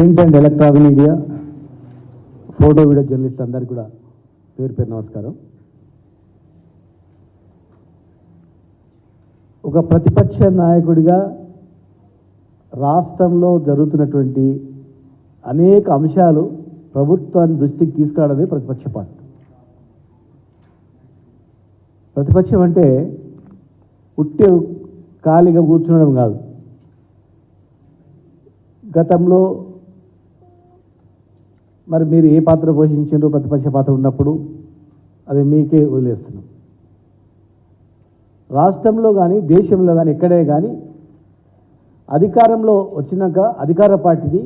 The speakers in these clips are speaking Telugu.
Print and electronic media photo video journalist అందరికీ కూడా పేరు పేరు నమస్కారం. ఒక ప్రతిపక్ష నాయకుడిగా రాష్ట్రంలో జరుగుతున్నటువంటి అనేక అంశాలు ప్రభుత్వాన్ని దృష్టికి తీసుకురావడమే ప్రతిపక్ష పార్టీ. ప్రతిపక్షం అంటే ఉట్టే ఖాళీగా కూర్చుండడం కాదు. గతంలో మరి మీరు ఏ పాత్ర పోషించారో? ప్రతిపక్ష పాత్ర ఉన్నప్పుడు అది మీకే వదిలేస్తున్నాం. రాష్ట్రంలో కానీ దేశంలో కానీ ఎక్కడే కానీ అధికారంలో వచ్చినాక అధికార పార్టీని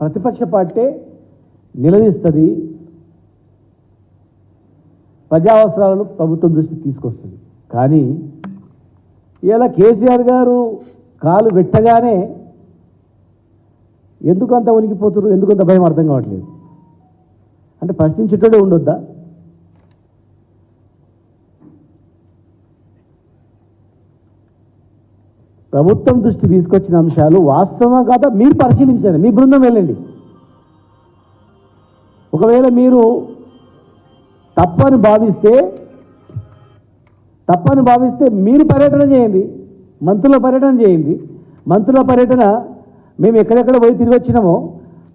ప్రతిపక్ష పార్టీ నిలదీస్తుంది. ప్రజా అవసరాలను ప్రభుత్వం దృష్టికి తీసుకొస్తుంది. కానీ ఇలా కేసీఆర్ గారు కాలు పెట్టగానే ఎందుకంత ఉనికిపోతున్నారు ఎందుకంత భయం అర్థం కావట్లేదు? అంటే ప్రశ్నించేటోడే ఉండొద్దా? ప్రభుత్వం దృష్టి తీసుకొచ్చిన అంశాలు వాస్తవమా కాదా? మీరు పరిశీలించండి. మీ బృందం వెళ్ళండి. ఒకవేళ మీరు తప్పని భావిస్తే తప్పని భావిస్తే మీరు పర్యటన చేయండి. మంత్రుల పర్యటన చేయండి. మంత్రుల పర్యటన మేము ఎక్కడెక్కడ పోయి తిరిగి వచ్చినామో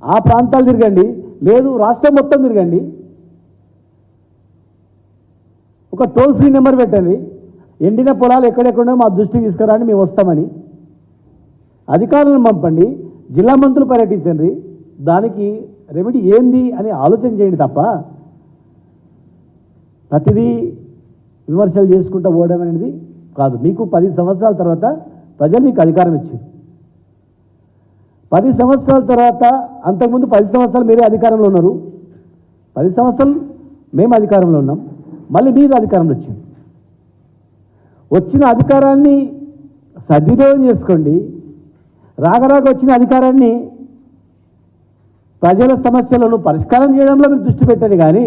ఆ ప్రాంతాలు తిరగండి. లేదు రాష్ట్రం మొత్తం తిరగండి. ఒక టోల్ ఫ్రీ నెంబర్ పెట్టండి. ఎండిన పొలాలు ఎక్కడెక్కడో మా దృష్టికి తీసుకురాని మేము వస్తామని. అధికారులను పంపండి జిల్లా మంత్రులు పర్యటించండి. దానికి రెమెడీ ఏంది అని ఆలోచన చేయండి తప్ప ప్రతిదీ విమర్శలు చేసుకుంటూ పోవడం అనేది కాదు. మీకు పది సంవత్సరాల తర్వాత ప్రజలు మీకు అధికారం ఇచ్చింది పది సంవత్సరాల తర్వాత అంతకుముందు పది సంవత్సరాలు మీరే అధికారంలో ఉన్నారు. పది సంవత్సరాలు మేము అధికారంలో ఉన్నాం. మళ్ళీ మీరు అధికారంలో వచ్చింది వచ్చిన అధికారాన్ని సద్వినియోగం చేసుకోండి. రాగరాగ వచ్చిన అధికారాన్ని ప్రజల సమస్యలను పరిష్కారం చేయడంలో మీరు దృష్టి పెట్టండి కానీ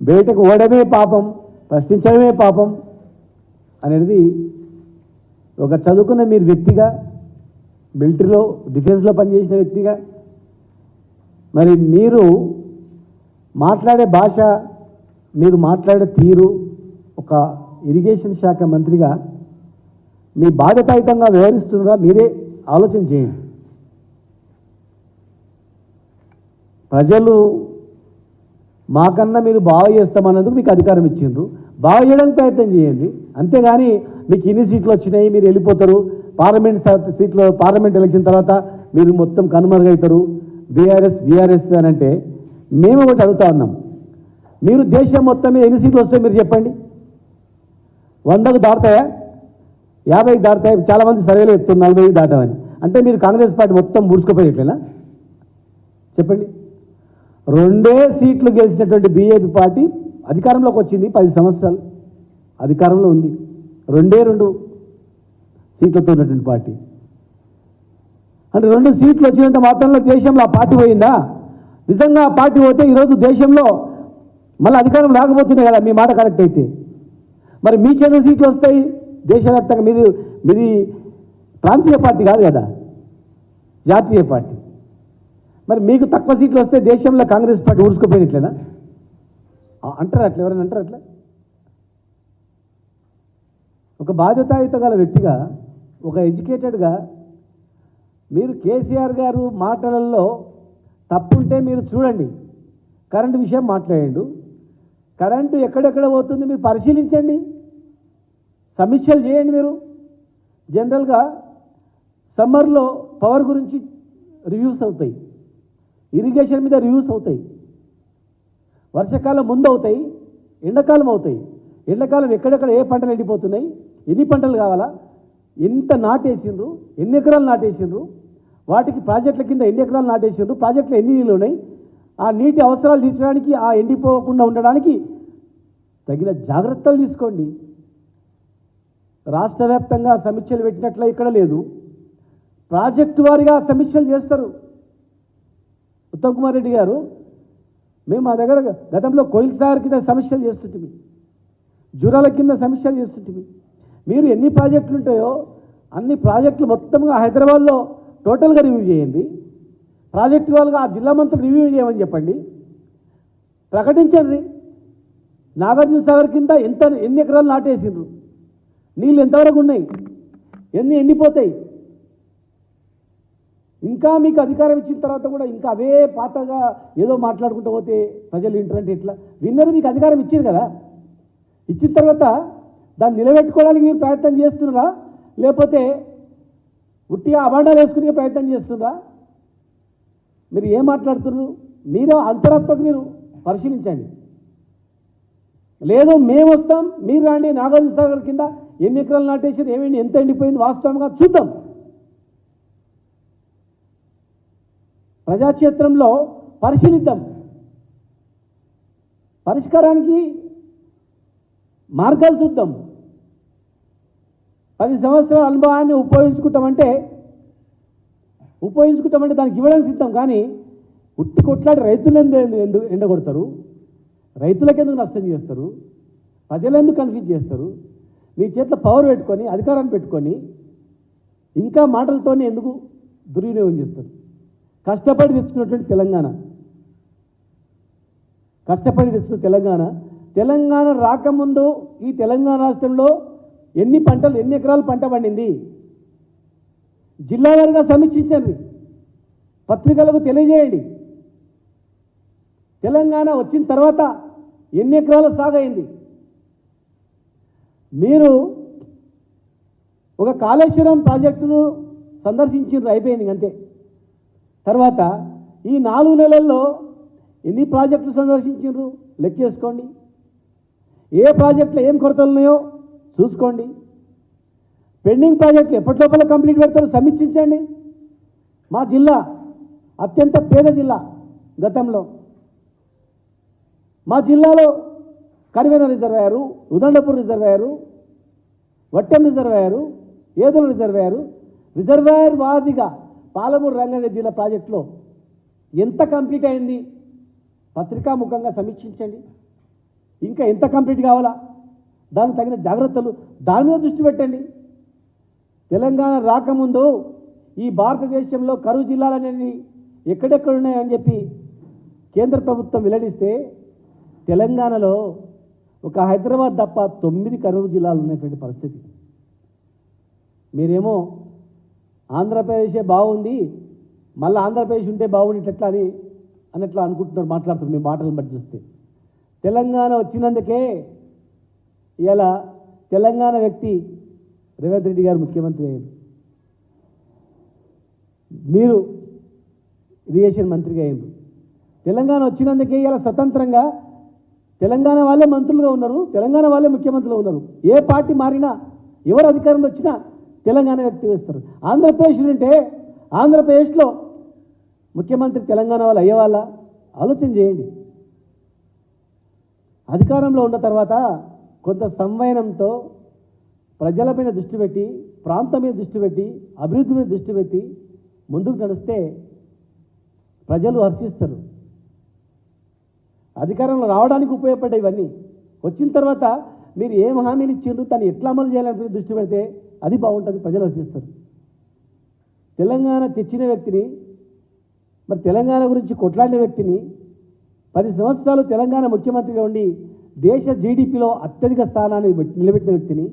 బయటకు ఓడమే పాపం ప్రశ్నించడమే పాపం అనేది ఒక చదువుకున్న మీరు వ్యక్తిగా మిలిటరీలో డిఫెన్స్లో పనిచేసిన వ్యక్తిగా. మరి మీరు మాట్లాడే భాష మీరు మాట్లాడే తీరు ఒక ఇరిగేషన్ శాఖ మంత్రిగా మీ బాధ్యతాయుతంగా వ్యవహరిస్తున్నారా మీరే ఆలోచన చేయండి. ప్రజలు మాకన్నా మీరు బాగా చేస్తామన్నందుకు మీకు అధికారం ఇచ్చిండ్రు. బాగా చేయడానికి ప్రయత్నం చేయండి. అంతేగాని మీకు ఇన్ని సీట్లు వచ్చినాయి మీరు వెళ్ళిపోతారు. పార్లమెంట్ సీట్లో పార్లమెంట్ ఎలక్షన్ తర్వాత మీరు మొత్తం కనుమరుగవుతారు బీఆర్ఎస్ బీఆర్ఎస్ అని అంటే మేము ఒకటి అడుగుతా ఉన్నాం. మీరు దేశం మొత్తం మీద ఎన్ని సీట్లు వస్తాయో మీరు చెప్పండి. వందకు దాటుతాయా? యాభైకి దాటుతాయి? చాలామంది సర్వేలో చెప్తున్నారు నలభైకి దాటామని. అంటే మీరు కాంగ్రెస్ పార్టీ మొత్తం ముడుచుకుపోయేట్లేనా? చెప్పండి. రెండే సీట్లు గెలిచినటువంటి బీజేపీ పార్టీ అధికారంలోకి వచ్చింది పది సంవత్సరాలు. అధికారంలో ఉంది. రెండే రెండు. సీట్లతో ఉన్నటువంటి పార్టీ. అంటే రెండు సీట్లు వచ్చినంత మాత్రంలో దేశంలో ఆ పార్టీ పోయిందా? నిజంగా ఆ పార్టీ పోతే ఈరోజు దేశంలో మళ్ళీ అధికారం రాకపోతున్నాయి కదా మీ మాట కరెక్ట్ అయితే. మరి మీకెన్ని సీట్లు వస్తాయి? దేశవ్యాప్తంగా మీది మీది ప్రాంతీయ పార్టీ కాదు కదా జాతీయ పార్టీ. మరి మీకు తక్కువ సీట్లు వస్తే దేశంలో కాంగ్రెస్ పార్టీ ఊడ్చుకుపోయినట్లేనా అంటారు అట్లా ఎవరైనా అంటారు అట్లా? ఒక బాధ్యతాయుత గల వ్యక్తిగా ఒక ఎడ్యుకేటెడ్గా మీరు కేసీఆర్ గారు మాటలలో తప్పుంటే మీరు చూడండి. కరెంటు విషయం మాట్లాడండు. కరెంటు ఎక్కడెక్కడ పోతుంది మీరు పరిశీలించండి. సమీక్షలు చేయండి మీరు. జనరల్గా సమ్మర్లో పవర్ గురించి రివ్యూస్ అవుతాయి. ఇరిగేషన్ మీద రివ్యూస్ అవుతాయి. వర్షాకాలం ముందు అవుతాయి ఎండాకాలం అవుతాయి. ఎండాకాలం ఎక్కడెక్కడ ఏ పంటలు ఎండిపోతున్నాయి ఎన్ని పంటలు కావాలా ఎంత నాటేసిండ్రు? ఎన్ని ఎకరాలు నాటేసిండ్రు? వాటికి ప్రాజెక్టుల కింద ఎన్ని ఎకరాలు నాటేసిండ్రు? ప్రాజెక్టులు ఎన్ని నీళ్ళు ఉన్నాయి? ఆ నీటి అవసరాలు తీర్చడానికి ఆ ఎండిపోకుండా ఉండడానికి తగిన జాగ్రత్తలు తీసుకోండి. రాష్ట్ర వ్యాప్తంగా సమీక్షలు పెట్టినట్ల ఇక్కడ లేదు. ప్రాజెక్టు వారిగా సమీక్షలు చేస్తారు. ఉత్తమ్ కుమార్ రెడ్డి గారు మేము మా దగ్గర గతంలో కోయిల్ కింద సమీక్షలు చేస్తుంటిమి. జూరాల కింద సమీక్షలు చేస్తుంటిమి. మీరు ఎన్ని ప్రాజెక్టులు ఉంటాయో అన్ని ప్రాజెక్టులు మొత్తంగా హైదరాబాద్లో టోటల్గా రివ్యూ చేయండి. ప్రాజెక్టు వాళ్ళుగా ఆ జిల్లా మంత్రులు రివ్యూ చేయమని చెప్పండి. ప్రకటించండి. నాగార్జున సాగర్ కింద ఎంత ఎన్ని ఎకరాలు నాటేసిండ్రు? నీళ్ళు ఎంతవరకు ఉన్నాయి? ఎన్ని ఎండిపోతాయి? ఇంకా మీకు అధికారం ఇచ్చిన తర్వాత కూడా ఇంకా అవే పాతగా ఏదో మాట్లాడుకుంటూ పోతే ప్రజలు వింటారంటే ఇట్లా. విన్నర్ మీకు అధికారం ఇచ్చింది కదా? ఇచ్చిన తర్వాత దాన్ని నిలబెట్టుకోవడానికి మీరు ప్రయత్నం చేస్తున్నారా? లేకపోతే ఉట్టిగా అభాండాలు వేసుకునే ప్రయత్నం చేస్తున్నారా? మీరు ఏం మాట్లాడుతున్నారు? మీరు అంతరాత్మకు మీరు పరిశీలించండి. లేదు మేము వస్తాం మీరు రాండి నాగార్జున సాగర్ కింద ఎన్ని ఎకరాలు నాటేసారు ఏమేమి ఎంత ఎండిపోయింది వాస్తవంగా చూద్దాం. ప్రజాక్షేత్రంలో పరిశీలిద్దాం. పరిష్కారానికి మార్గాలు చూద్దాం. పది సంవత్సరాల అనుభవాన్ని ఉపయోగించుకుంటామంటే ఉపయోగించుకుంటామంటే దానికి ఇవ్వడానికి సిద్ధం కానీ ఉట్టి కొట్లాడి రైతులు ఎందుకు ఎందుకు ఎండగొడతారు? రైతులకు ఎందుకు నష్టం చేస్తారు? ప్రజలు ఎందుకు కన్ఫ్యూజ్ చేస్తారు? మీ చేతిలో పవర్ పెట్టుకొని అధికారాన్ని పెట్టుకొని ఇంకా మాటలతోనే ఎందుకు దుర్వినియోగం చేస్తారు? కష్టపడి తెచ్చుకున్నటువంటి తెలంగాణ. కష్టపడి తెచ్చుకున్న తెలంగాణ. తెలంగాణ రాకముందు ఈ తెలంగాణ రాష్ట్రంలో ఎన్ని పంటలు ఎన్ని ఎకరాలు పంట పండింది? జిల్లా వారిగా సమీక్షించండి. పత్రికలకు తెలియజేయండి. తెలంగాణ వచ్చిన తర్వాత ఎన్ని ఎకరాల సాగైంది మీరు ఒక కాళేశ్వరం ప్రాజెక్టును సందర్శించారు అయిపోయింది అంతే తర్వాత ఈ నాలుగు నెలల్లో ఎన్ని ప్రాజెక్టులు సందర్శించారు లెక్కేసుకోండి. ఏ ప్రాజెక్టులో ఏం కొరతలు ఉన్నాయో చూసుకోండి. పెండింగ్ ప్రాజెక్టులు ఎప్పటి లోపల కంప్లీట్ పెడతారు? సమీక్షించండి. మా జిల్లా అత్యంత పేద జిల్లా గతంలో. మా జిల్లాలో Karivena reservoir Udandapur reservoir Vattem reservoir Edula reservoir reservoir వాదిగా Palamuru Rangareddy జిల్లా ప్రాజెక్టులో ఎంత కంప్లీట్ అయింది? పత్రికాముఖంగా సమీక్షించండి. ఇంకా ఎంత కంప్లీట్ కావాలా? దానికి తగిన జాగ్రత్తలు దాని మీద దృష్టి పెట్టండి. తెలంగాణ రాకముందు ఈ భారతదేశంలో కరువు జిల్లాలనేవి ఎక్కడెక్కడ ఉన్నాయని చెప్పి కేంద్ర ప్రభుత్వం వెల్లడిస్తే తెలంగాణలో ఒక హైదరాబాద్ తప్ప తొమ్మిది కరువు జిల్లాలు ఉన్నటువంటి పరిస్థితి. మీరేమో ఆంధ్రప్రదేశే బాగుంది మళ్ళీ ఆంధ్రప్రదేశ్ ఉంటే బాగుండి ఎట్లా అని అన్నట్లు అనుకుంటున్నారు మాట్లాడుతున్నారు మీ మాటలను బట్టి చూస్తే. తెలంగాణ వచ్చినందుకే ఇలా తెలంగాణ వ్యక్తి రేవంత్ రెడ్డి గారు ముఖ్యమంత్రి అయ్యారు. మీరు ఇరిగేషన్ మంత్రిగా అయ్యారు. తెలంగాణ వచ్చినందుకే ఇలా స్వతంత్రంగా తెలంగాణ వాళ్ళే మంత్రులుగా ఉన్నారు తెలంగాణ వాళ్ళే ముఖ్యమంత్రులు ఉన్నారు. ఏ పార్టీ మారినా ఎవరు అధికారంలో వచ్చినా తెలంగాణ వ్యక్తి వేస్తారు. ఆంధ్రప్రదేశ్ అంటే ఆంధ్రప్రదేశ్లో ముఖ్యమంత్రి తెలంగాణ వాళ్ళు అయ్యేవాళ్ళ ఆలోచన చేయండి. అధికారంలో ఉన్న తర్వాత కొంత సంవయనంతో ప్రజల మీద దృష్టి పెట్టి ప్రాంతం మీద దృష్టి పెట్టి అభివృద్ధి మీద దృష్టి పెట్టి ముందుకు నడిస్తే ప్రజలు హర్షిస్తారు. అధికారంలో రావడానికి ఉపయోగపడ్డ ఇవన్నీ. వచ్చిన తర్వాత మీరు ఏం హామీలు ఇచ్చిండ్రు దాన్ని ఎట్లా అమలు చేయాలని దృష్టి పెడితే అది బాగుంటుంది ప్రజలు హర్షిస్తారు. తెలంగాణ తెచ్చిన వ్యక్తిని మరి తెలంగాణ గురించి కొట్లాడిన వ్యక్తిని పది సంవత్సరాలు తెలంగాణ ముఖ్యమంత్రిగా ఉండి దేశ జీడిపిలో అత్యధిక స్థానాన్ని నిలబెట్టిన వ్యక్తిని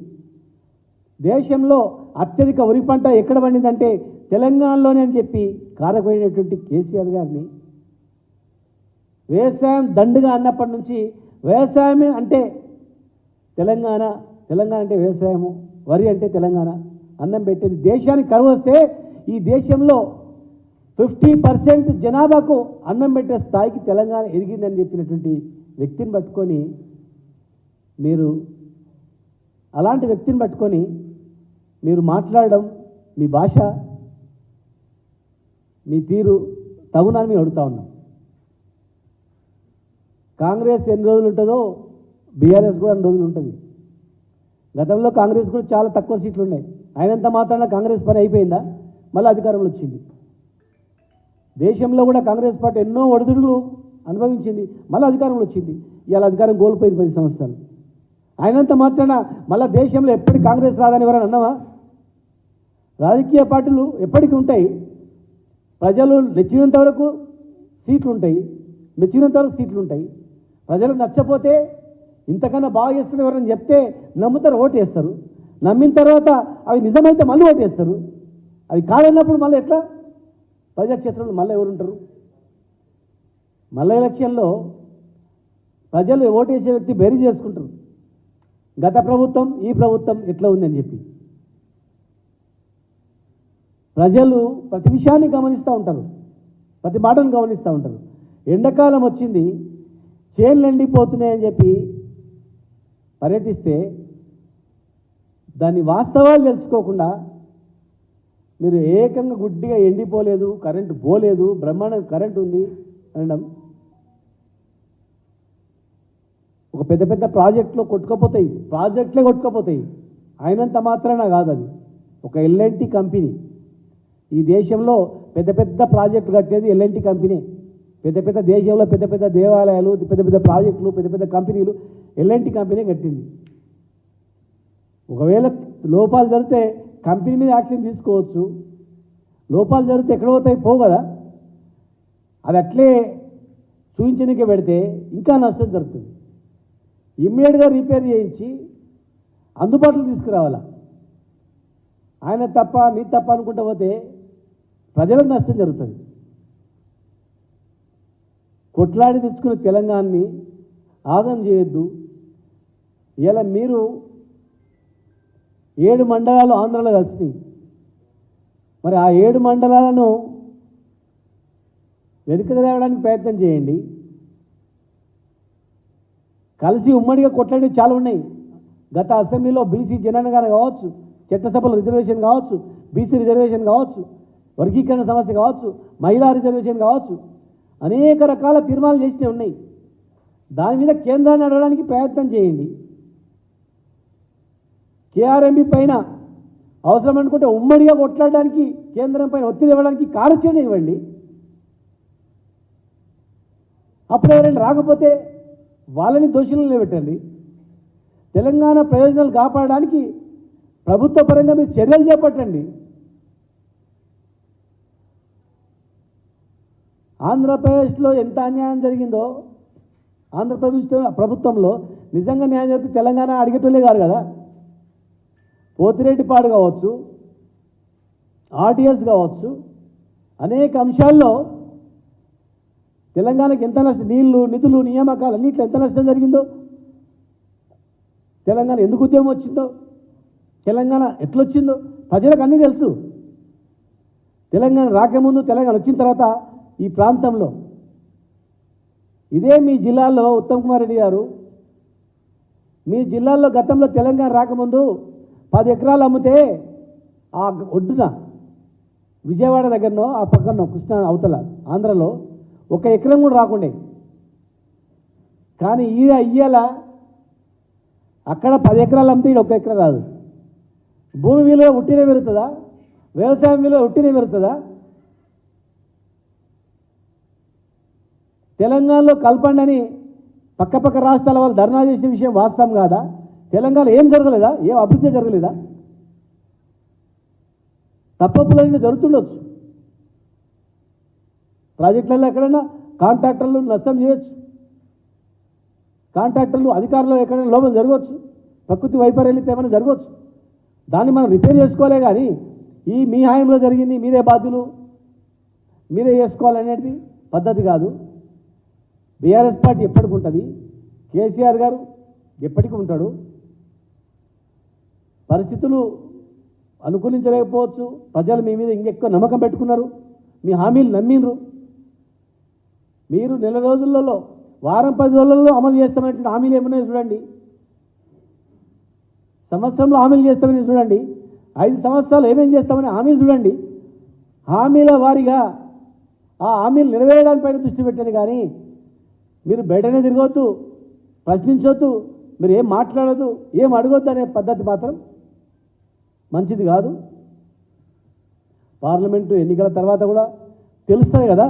దేశంలో అత్యధిక వరి పంట ఎక్కడ పండిందంటే తెలంగాణలోనే అని చెప్పి కారకపోయినటువంటి కేసీఆర్ గారిని వ్యవసాయం దండుగా అన్నప్పటి నుంచి వ్యవసాయమే అంటే తెలంగాణ తెలంగాణ అంటే వ్యవసాయము వరి అంటే తెలంగాణ అన్నం పెట్టేది దేశానికి కరువు వస్తే ఈ దేశంలో ఫిఫ్టీ పర్సెంట్ జనాభాకు అన్నం పెట్టే స్థాయికి తెలంగాణ ఎదిగిందని చెప్పినటువంటి వ్యక్తిని పట్టుకొని మీరు అలాంటి వ్యక్తిని పట్టుకొని మీరు మాట్లాడడం మీ భాష మీ తీరు తగునని మేము అడుగుతా ఉన్నాం. కాంగ్రెస్ ఎన్ని రోజులు ఉంటుందో బీఆర్ఎస్ కూడా అన్ని రోజులు ఉంటుంది. గతంలో కాంగ్రెస్ కూడా చాలా తక్కువ సీట్లు ఉన్నాయి. అయినంత మాత్రాన కాంగ్రెస్ పని అయిపోయిందా? మళ్ళీ అధికారంలో వచ్చింది. దేశంలో కూడా కాంగ్రెస్ పార్టీ ఎన్నో ఒడిదుడులు అనుభవించింది. మళ్ళీ అధికారంలో వచ్చింది. ఇవాళ అధికారం కోల్పోయింది పది సంవత్సరాలు. అయినంత మాత్రాన మళ్ళీ దేశంలో ఎప్పటికి కాంగ్రెస్ రాదని ఎవరైనా అన్నావా? రాజకీయ పార్టీలు ఎప్పటికీ ఉంటాయి. ప్రజలు నచ్చినంత వరకు సీట్లు ఉంటాయి. మెచ్చినంత వరకు సీట్లు ఉంటాయి. ప్రజలకు నచ్చపోతే ఇంతకన్నా బాగా చేస్తుంది ఎవరైనా చెప్తే నమ్ముతారు ఓటు వేస్తారు. నమ్మిన తర్వాత అవి నిజమైతే మళ్ళీ ఓటు వేస్తారు. అవి కాదన్నప్పుడు మళ్ళీ ఎట్లా? ప్రజాక్షేత్రంలో మళ్ళీ ఎవరు ఉంటారు? మళ్ళీ ఎలక్షన్లో ప్రజలు ఓటేసే వ్యక్తి బేరీ చేసుకుంటారు గత ప్రభుత్వం ఈ ప్రభుత్వం ఎట్లా ఉందని చెప్పి. ప్రజలు ప్రతి విషయాన్ని గమనిస్తూ ఉంటారు. ప్రతి మాటను గమనిస్తూ ఉంటారు. ఎండాకాలం వచ్చింది చేన్లు ఎండిపోతున్నాయని చెప్పి పర్యటిస్తే దాని వాస్తవాలు తెలుసుకోకుండా మీరు ఏకంగా గుడ్డిగా ఎండిపోలేదు కరెంటు పోలేదు బ్రహ్మాండంగా కరెంటు ఉంది అనడం ఒక పెద్ద పెద్ద ప్రాజెక్టులో కొట్టుకపోతాయి. ప్రాజెక్టులే కొట్టుకపోతాయి. అయినంత మాత్రాన కాదు అది ఒక ఎల్ఎన్టీ కంపెనీ. ఈ దేశంలో పెద్ద పెద్ద ప్రాజెక్టులు కట్టేది ఎల్ఎన్టీ కంపెనీ. పెద్ద పెద్ద దేశంలో పెద్ద పెద్ద దేవాలయాలు పెద్ద పెద్ద ప్రాజెక్టులు పెద్ద పెద్ద కంపెనీలు ఎల్ఎన్టీ కంపెనీ కట్టింది. ఒకవేళ లోపాలు జరిగితే కంపెనీ మీద యాక్షన్ తీసుకోవచ్చు. లోపాలు జరిగితే ఎక్కడ పోతాయి? పోవు కదా. అది అట్లే చూపించడానికి పెడితే ఇంకా నష్టం జరుగుతుంది. ఇమ్మీడియట్గా రిపేర్ చేయించి అందుబాటులో తీసుకురావాలా? ఆయన తప్ప నీ తప్ప అనుకుంటా పోతే ప్రజలకు నష్టం జరుగుతుంది. కొట్లాడి తెచ్చుకున్న తెలంగాణని ఆదం చేయొద్దు. ఇలా మీరు ఏడు మండలాలు ఆంధ్రలో కలిసినాయి. మరి ఆ ఏడు మండలాలను వెనుక తేవడానికి ప్రయత్నం చేయండి. కలిసి ఉమ్మడిగా కొట్లాడి చాలా ఉన్నాయి. గత అసెంబ్లీలో బీసీ జనగణన కావచ్చు చట్టసభలో రిజర్వేషన్ కావచ్చు బీసీ రిజర్వేషన్ కావచ్చు వర్గీకరణ సమస్య కావచ్చు మహిళా రిజర్వేషన్ కావచ్చు అనేక రకాల తీర్మానాలు చేసినవి ఉన్నాయి. దాని మీద కేంద్రాన్ని అడగడానికి ప్రయత్నం చేయండి. కేఆర్ఎంబి పైన అవసరం అనుకుంటే ఉమ్మడిగా కొట్లాడడానికి కేంద్రం పైన ఒత్తిడి ఇవ్వడానికి కార్యాచరణ ఇవ్వండి. అప్పుడు ఎవరైనా రాకపోతే వాళ్ళని దోషులను నిలబెట్టండి. తెలంగాణ ప్రయోజనాలు కాపాడడానికి ప్రభుత్వ పరంగా మీరు చర్యలు చేపట్టండి. ఆంధ్రప్రదేశ్లో ఎంత అన్యాయం జరిగిందో ఆంధ్రప్రదేశ్లో ప్రభుత్వంలో నిజంగా న్యాయం జరిగితే తెలంగాణ అడిగేటోళ్ళే కాదు కదా. పోతిరెడ్డిపాడు కావచ్చు ఆర్టీఎస్ కావచ్చు అనేక అంశాల్లో తెలంగాణకి ఎంత నష్టం? నీళ్ళు నిధులు నియామకాలు అన్నింటిలో ఎంత నష్టం జరిగిందో? తెలంగాణ ఎందుకు ఉద్యమం వచ్చిందో? తెలంగాణ ఎట్లొచ్చిందో? ప్రజలకు అన్నీ తెలుసు. తెలంగాణ రాకముందు తెలంగాణ వచ్చిన తర్వాత ఈ ప్రాంతంలో ఇదే మీ జిల్లాలో ఉత్తమ్ కుమార్ రెడ్డి గారు మీ జిల్లాలో గతంలో తెలంగాణ రాకముందు పది ఎకరాలు అమ్మితే ఆ ఒడ్డున విజయవాడ దగ్గరనో ఆ పక్కన కృష్ణా అవతల ఆంధ్రలో ఒక ఎకరం కూడా రాకుండే. కానీ ఈ ఇయ్యాల అక్కడ పది ఎకరాలు అమ్మితే ఈడ ఒక ఎకరం రాదు. భూమి విలువ ఉట్టినే పెరుగుతుందా? వ్యవసాయం విలువ ఉట్టినే పెరుగుతుందా? తెలంగాణలో కల్పండని అని పక్కపక్క రాష్ట్రాల వాళ్ళు ధర్నా చేసిన విషయం వాస్తవం కాదా? తెలంగాణ ఏం జరగలేదా? ఏం అభివృద్ధి జరగలేదా? తప్పప్పులన్నీ జరుగుతుండొచ్చు. ప్రాజెక్టులలో ఎక్కడైనా కాంట్రాక్టర్లు నష్టం చేయొచ్చు. కాంట్రాక్టర్లు అధికారులు ఎక్కడైనా లోపం జరగవచ్చు. ప్రకృతి వైపరీత్యం ఏమైనా జరగవచ్చు. దాన్ని మనం రిపేర్ చేసుకోలే కానీ ఈ మీ హాయంలో జరిగింది మీరే బాధ్యులు. మీరే చేసుకోవాలనేది పద్ధతి కాదు. బీఆర్ఎస్ పార్టీ ఎప్పటికి ఉంటుంది? కేసీఆర్ గారు ఎప్పటికీ ఉంటాడు? పరిస్థితులు అనుకూలించలేకపోవచ్చు. ప్రజలు మీ మీద ఇంకెక్కువ నమ్మకం పెట్టుకున్నారు. మీ హామీలు నమ్మిండ్రు. మీరు నెల రోజులలో వారం పది రోజులలో అమలు చేస్తామనేటువంటి హామీలు ఏమన్నా చూడండి? సంవత్సరంలో హామీలు చేస్తామని చూడండి. ఐదు సంవత్సరాలు ఏమేం చేస్తామని హామీలు చూడండి. హామీల వారిగా ఆ హామీలు నెరవేరడానిపైన దృష్టి పెట్టాను కానీ మీరు బయటనే తిరగొద్దు ప్రశ్నించొద్దు మీరు ఏం మాట్లాడొద్దు ఏం అడగొద్దు అనే పద్ధతి మాత్రం మంచిది కాదు. పార్లమెంటు ఎన్నికల తర్వాత కూడా తెలుస్తుంది కదా.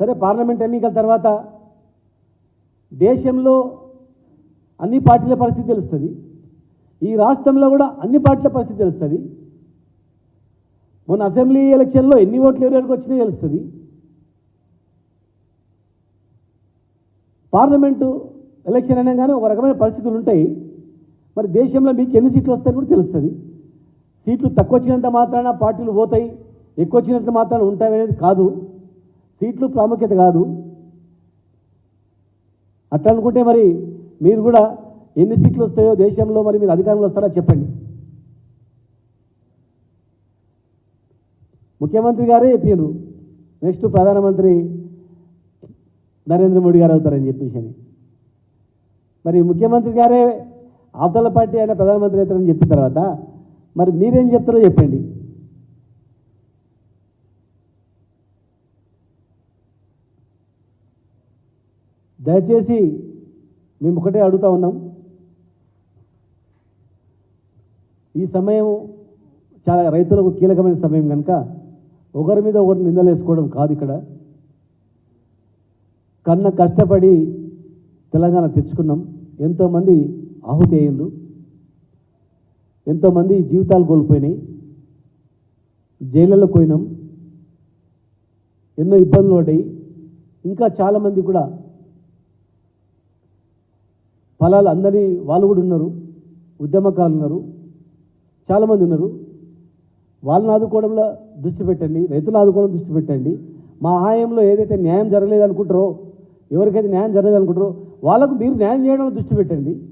సరే పార్లమెంట్ ఎన్నికల తర్వాత దేశంలో అన్ని పార్టీల పరిస్థితి తెలుస్తుంది. ఈ రాష్ట్రంలో కూడా అన్ని పార్టీల పరిస్థితి తెలుస్తుంది. మొన్న అసెంబ్లీ ఎలక్షన్లో ఎన్ని ఓట్లు ఎవరికి వచ్చినాయో తెలుస్తుంది. పార్లమెంటు ఎలక్షన్ అనగానే ఒక రకమైన పరిస్థితులు ఉంటాయి. మరి దేశంలో మీకు ఎన్ని సీట్లు వస్తాయని కూడా తెలుస్తుంది. సీట్లు తక్కువ వచ్చినంత మాత్రాన పార్టీలు పోతాయి ఎక్కువ వచ్చినంత మాత్రాన ఉంటాయి అనేది కాదు. సీట్లు ప్రాముఖ్యత కాదు. అట్లా అనుకుంటే మరి మీరు కూడా ఎన్ని సీట్లు వస్తాయో దేశంలో మరి మీరు అధికారంలో వస్తారో చెప్పండి. ముఖ్యమంత్రి గారే చెప్పారు. నెక్స్ట్ ప్రధానమంత్రి నరేంద్ర మోడీ గారు అవుతారని చెప్పేసి అని. మరి ముఖ్యమంత్రి గారే అవతల పార్టీ అయిన ప్రధానమంత్రి అవుతారని చెప్పిన తర్వాత మరి మీరేం చెప్తారో చెప్పండి. దయచేసి మేము ఒకటే అడుగుతా ఉన్నాం. ఈ సమయం చాలా రైతులకు కీలకమైన సమయం కనుక ఒకరి మీద ఒకరు నిందలేసుకోవడం కాదు ఇక్కడ. కన్న కష్టపడి తెలంగాణ తెచ్చుకున్నాం. ఎంతోమంది ఆహుతి అయ్యిండ్రు. ఎంతోమంది జీవితాలు కోల్పోయినాయి. జైళ్ళలో పోయినాం. ఎన్నో ఇబ్బందులు పడ్డాయి. ఇంకా చాలామంది కూడా ఫలాలు అందరి వాళ్ళు కూడా ఉన్నారు. ఉద్యమకారులు ఉన్నారు. చాలామంది ఉన్నారు. వాళ్ళని ఆదుకోవడంలో దృష్టి పెట్టండి. రైతులు ఆదుకోవడం దృష్టి పెట్టండి. మా హాయంలో ఏదైతే న్యాయం జరగలేదు అనుకుంటారో ఎవరికైతే న్యాయం జరగలేదు అనుకుంటారో వాళ్ళకు మీరు న్యాయం చేయడంలో దృష్టి పెట్టండి.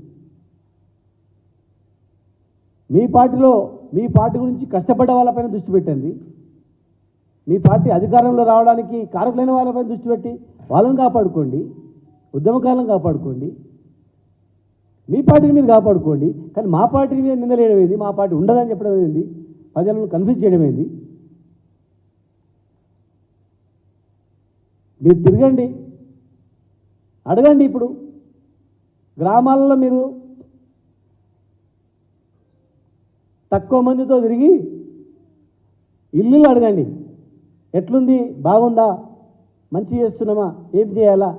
మీ పార్టీలో మీ పార్టీ గురించి కష్టపడ్డ వాళ్ళపైన దృష్టి పెట్టండి. మీ పార్టీ అధికారంలో రావడానికి కారకులైన వాళ్ళపైన దృష్టి పెట్టి వాళ్ళని కాపాడుకోండి. ఉద్యమకాలను కాపాడుకోండి. మీ పార్టీని మీరు కాపాడుకోండి. కానీ మా పార్టీని మీద నిందలేయడం ఏంది? మా పార్టీ ఉండదని చెప్పడం ఏంది? ప్రజలను కన్ఫ్యూజ్ చేయడం ఏంది? మీరు తిరగండి. అడగండి ఇప్పుడు. గ్రామాలలో మీరు తక్కువ మందితో తిరిగి ఇల్లులు అడగండి. ఎట్లుంది? బాగుందా? మంచి చేస్తున్నామా? ఏం చేయాలా?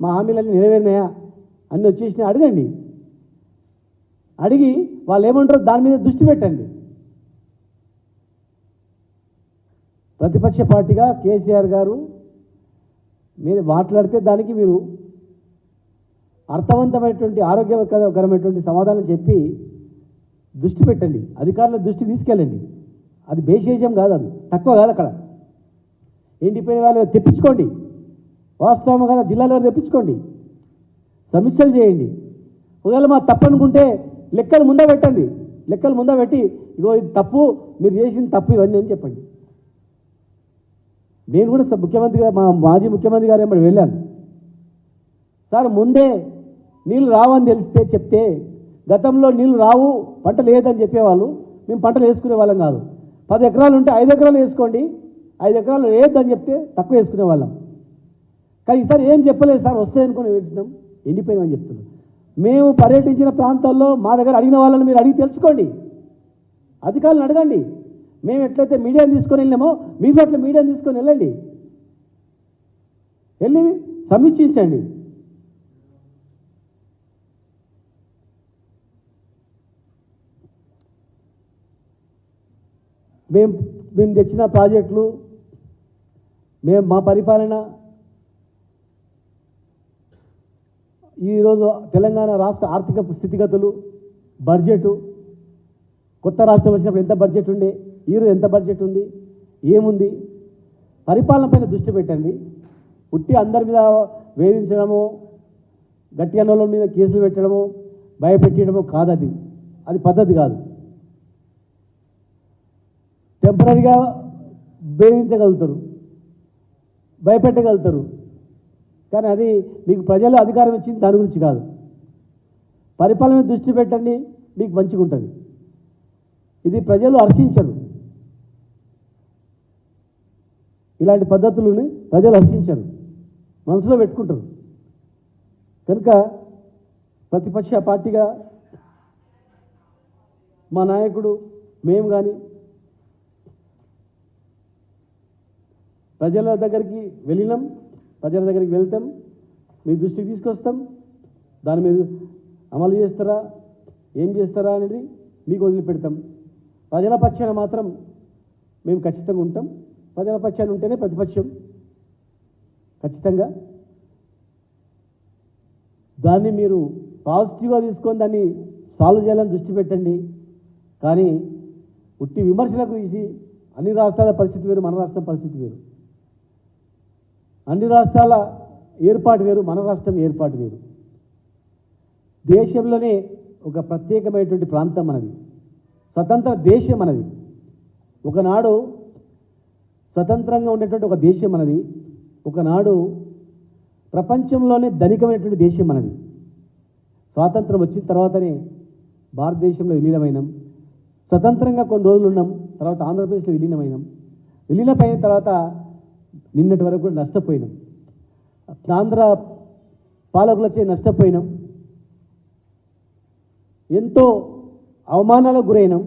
మా హామీలన్నీ నెరవేరినాయా? అన్నీ వచ్చేసినా అడగండి. అడిగి వాళ్ళు ఏమంటారో దాని మీద దృష్టి పెట్టండి. ప్రతిపక్ష పార్టీగా కేసీఆర్ గారు మీరు మాట్లాడితే దానికి మీరు అర్థవంతమైనటువంటి ఆరోగ్యకరమైనటువంటి సమాధానం చెప్పి దృష్టి పెట్టండి. అధికారుల దృష్టి తీసుకెళ్ళండి. అది బేసేజం కాదు అది. తక్కువ కాదు అక్కడ. ఎండిపోయిన వాళ్ళు తెప్పించుకోండి. వాస్తవం కదా జిల్లాలో తెప్పించుకోండి. సమీక్షలు చేయండి. ఒకవేళ మా తప్పనుకుంటే లెక్కలు ముందా పెట్టండి. లెక్కలు ముందా పెట్టి ఇగో ఇది తప్పు మీరు చేసిన తప్పు ఇవన్నీ అని చెప్పండి. నేను కూడా ముఖ్యమంత్రి గారు మా మాజీ ముఖ్యమంత్రి గారు ఏమన్నా వెళ్ళాను? సార్ ముందే నీళ్ళు రావని తెలిస్తే చెప్తే గతంలో నీళ్ళు రావు పంట లేదని చెప్పేవాళ్ళు మేము పంటలు వేసుకునే వాళ్ళం కాదు. పది ఎకరాలు ఉంటే ఐదు ఎకరాలు వేసుకోండి ఐదు ఎకరాలు లేదని చెప్తే తక్కువ వేసుకునే వాళ్ళం. కానీ ఈసారి ఏం చెప్పలేదు సార్ వస్తాయి వేసినాం ఎండిపోయినామని చెప్తున్నాం మేము పర్యటించిన ప్రాంతాల్లో మా దగ్గర అడిగిన వాళ్ళని మీరు అడిగి తెలుసుకోండి. అధికారులను అడగండి. మేము ఎట్లయితే మీడియాని తీసుకొని వెళ్ళామో మీరు అట్లా మీడియాని తీసుకొని వెళ్ళండి. వెళ్ళి సమీక్షించండి. మేము మేము తెచ్చిన ప్రాజెక్టులు మేము మా పరిపాలన ఈరోజు తెలంగాణ రాష్ట్ర ఆర్థిక స్థితిగతులు బడ్జెటు కొత్త రాష్ట్రం వచ్చినప్పుడు ఎంత బడ్జెట్ ఉండే ఈరోజు ఎంత బడ్జెట్ ఉంది ఏముంది పరిపాలన పైన దృష్టి పెట్టండి. పుట్టి అందరి మీద వేధించడము గట్టి అన్నోళ్ళ మీద కేసులు పెట్టడము భయపెట్టడము కాదు అది అది పద్ధతి కాదు. టెంపరీగా వేధించగలుగుతారు. భయపెట్టగలుగుతారు. కానీ అది మీకు ప్రజలు అధికారం ఇచ్చింది దాని గురించి కాదు. పరిపాలన దృష్టి పెట్టండి మీకు మంచిగా ఉంటుంది. ఇది ప్రజలు హర్షించరు. ఇలాంటి పద్ధతులని ప్రజలు హర్షించరు. మనసులో పెట్టుకుంటారు. కనుక ప్రతిపక్ష పార్టీగా మా నాయకుడు మేము కానీ ప్రజల దగ్గరికి వెళ్ళినాం. ప్రజల దగ్గరికి వెళ్తాం మీ దృష్టికి తీసుకొస్తాం. దాని మీద అమలు చేస్తారా ఏం చేస్తారా అనేది మీకు వదిలిపెడతాం. ప్రజల పక్షాన మాత్రం మేము ఖచ్చితంగా ఉంటాం. ప్రజల పక్షాన్ని ఉంటేనే ప్రతిపక్షం. ఖచ్చితంగా. దాన్ని మీరు పాజిటివ్గా తీసుకొని దాన్ని సాల్వ్ చేయాలని దృష్టి పెట్టండి. కానీ ఉట్టి విమర్శలకు తీసి అన్ని రాష్ట్రాల పరిస్థితి వేరు మన రాష్ట్రం పరిస్థితి వేరు. అన్ని రాష్ట్రాల ఏర్పాటు వేరు మన రాష్ట్రం ఏర్పాటు వేరు. దేశంలోనే ఒక ప్రత్యేకమైనటువంటి ప్రాంతం మనది. స్వతంత్ర దేశం మనది. ఒకనాడు స్వతంత్రంగా ఉండేటువంటి ఒక దేశం మనది. ఒకనాడు ప్రపంచంలోనే ధనికమైనటువంటి దేశం మనది. స్వాతంత్రం వచ్చిన తర్వాతనే భారతదేశంలో విలీనమైనం. స్వతంత్రంగా కొన్ని రోజులు ఉన్నాం తర్వాత ఆంధ్రప్రదేశ్లో విలీనమైనం. విలీనమైన తర్వాత నిన్నటి వరకు కూడా నష్టపోయినాం. ఆంధ్ర పాలకులచే నష్టపోయినాం. ఎంతో అవమానాలకు గురైనాం.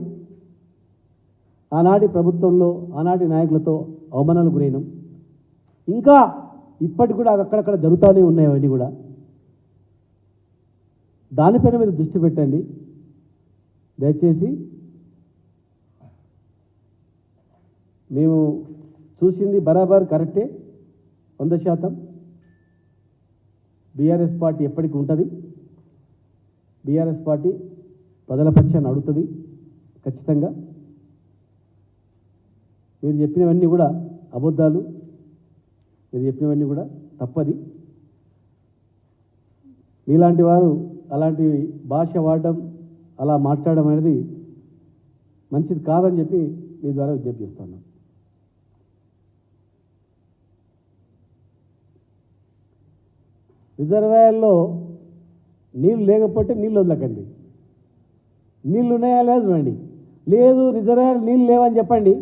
ఆనాటి ప్రభుత్వంలో ఆనాటి నాయకులతో అవమానాలకు గురైనాం. ఇంకా ఇప్పటికి కూడా అక్కడక్కడ జరుగుతూనే ఉన్నాయి అవన్నీ కూడా. దానిపైన మీరు దృష్టి పెట్టండి. దయచేసి మేము చూసింది బరాబర్ కరెక్టే? వంద శాతం? బీఆర్ఎస్ పార్టీ ఎప్పటికి ఉంటుంది? బీఆర్ఎస్ పార్టీ ప్రజల పక్షాన్ని అడుగుతుంది ఖచ్చితంగా. మీరు చెప్పినవన్నీ కూడా అబద్ధాలు. మీరు చెప్పినవన్నీ కూడా తప్పది. మీలాంటి వారు అలాంటి భాష వాడడం అలా మాట్లాడడం అనేది మంచిది కాదని చెప్పి మీ ద్వారా విజ్ఞప్తి చేస్తున్నాను. రిజర్వాయర్లో నీళ్ళు లేకపోతే నీళ్ళు వదలకండి. నీళ్ళు ఉన్నాయా లేదు చూడండి. లేదు రిజర్వాయర్ నీళ్ళు లేవని చెప్పండి.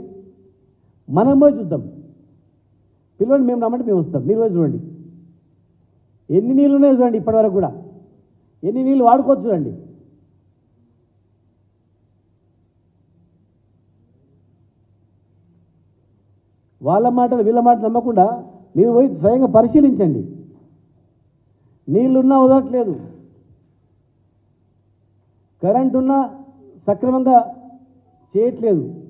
మనం పోయి చూద్దాం. పిలవండి మేము రమ్మంటే మేము వస్తాం. మీరు పోయి చూడండి. ఎన్ని నీళ్ళు ఉన్నాయో చూడండి ఇప్పటివరకు కూడా. ఎన్ని నీళ్ళు వాడుకోవచ్చు చూడండి. వాళ్ళ మాటలు వీళ్ళ మాట నమ్మకుండా మీరు పోయి స్వయంగా పరిశీలించండి. నీళ్ళున్నా వదలట్లేదు. కరెంటు ఉన్నా సక్రమంగా చేయట్లేదు.